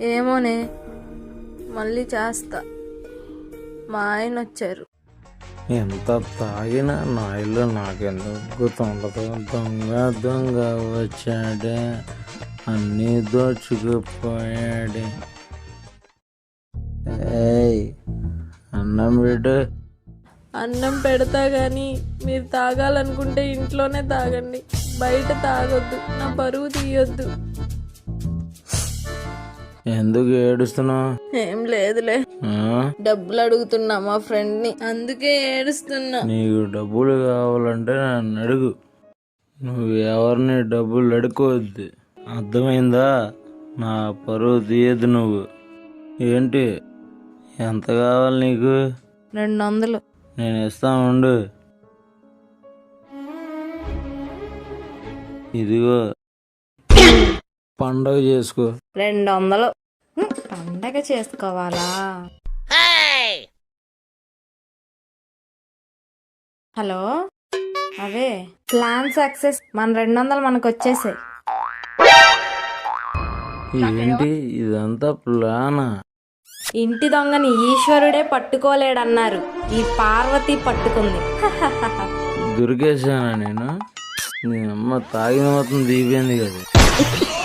ఏమోనే మళ్ళీ చేస్తా. మా ఆయన వచ్చారు. ఎంత తాగినా నా ఇల్లు నాకెందుకు తొండదు దొంగ దొంగ వచ్చాడే అన్నీ దోచుకుపోయాడే. ఏయ్ అన్నం పెట్టు. అన్నం పెడతా గాని మీరు తాగాలనుకుంటే ఇంట్లోనే తాగండి. బయట తాగొద్దు నా పరువు తీయొద్దు. ఎందుకు ఏడుస్తున్నావు? ఏం లేదులే. డబ్బులు అడుగుతున్నా మా ఫ్రెండ్ని అందుకే ఏడుస్తున్నా. నీకు డబ్బులు కావాలంటే నన్ను అడుగు. నువ్వు ఎవరిని డబ్బులు అడుకోవద్దు అర్థమైందా? నా పరువు తీయద్దు నువ్వు. ఏంటి? ఎంత కావాలి నీకు? రెండు వందలు నేను ఇస్తా ఉండు. ఇదిగో. పండగ చేసుకో. రెండు వందలు పండగ చేసుకోవాలా? హలో? అవే ప్లాన్ సక్సెస్. మన రెండు వందలు మనకు వచ్చేసాయి ఏంటి ఇదంతా ప్లానా? ఇంటి దొంగని ఈశ్వరుడే పట్టుకోలేడన్నారు. ఈ పార్వతి పట్టుకుంది. దొరికేసానా నేను? నీ అమ్మ తాగిన మొత్తం దిగిపోయింది కదా.